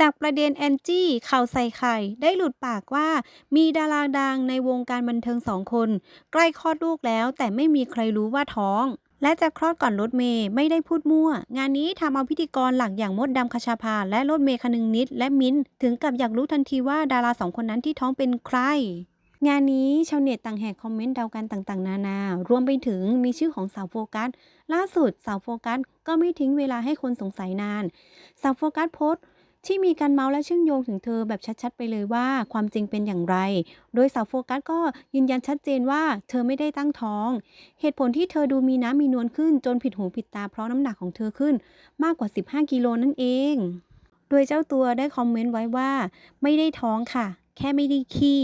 จากประเด็นแอนจี้ข่าวใส่ไข่ ได้หลุดปากว่า มีดาราดังในวงการบันเทิงสองคน ใกล้คลอดลูกแล้ว แต่ไม่มีใครรู้ว่าท้อง และจะคลอดก่อนรถเมย์ไม่ได้พูดมั่ว งานนี้ทำเอาพิธีกรหลักอย่างมดดำคชาภาและรถเมย์คนึงนิด และมิ้นท์ถึงกับอยากรู้ทันทีว่าดาราสองคนนั้นที่ท้องเป็นใครงานนี้ชาวเน็ตต่างแหกคอมเมนต์เดากันต่างๆ นานารวมไปถึงมีชื่อของสาวโฟกัส ล่าสุดสาวโฟกัสก็ไม่ทิ้งเวลาให้คนสงสัยนาน สาวโฟกัสโพสต์ ที่มีการเมาส์และเชื่อมโยงถึงเธอแบบชัด ๆ ไปเลยว่าความจริงเป็นอย่างไร โดยสาวโฟกัสก็ยืนยันชัดเจนว่าเธอไม่ได้ตั้งท้อง เหตุผลที่เธอดูมีน้ำมีนวลขึ้นจนผิดหูผิดตาเพราะน้ำหนักของเธอขึ้นมากกว่า 15 กิโลนั่นเอง โดยเจ้าตัวได้คอมเมนต์ไว้ว่า ไม่ได้ท้องค่ะ แค่ไม่ได้ขี้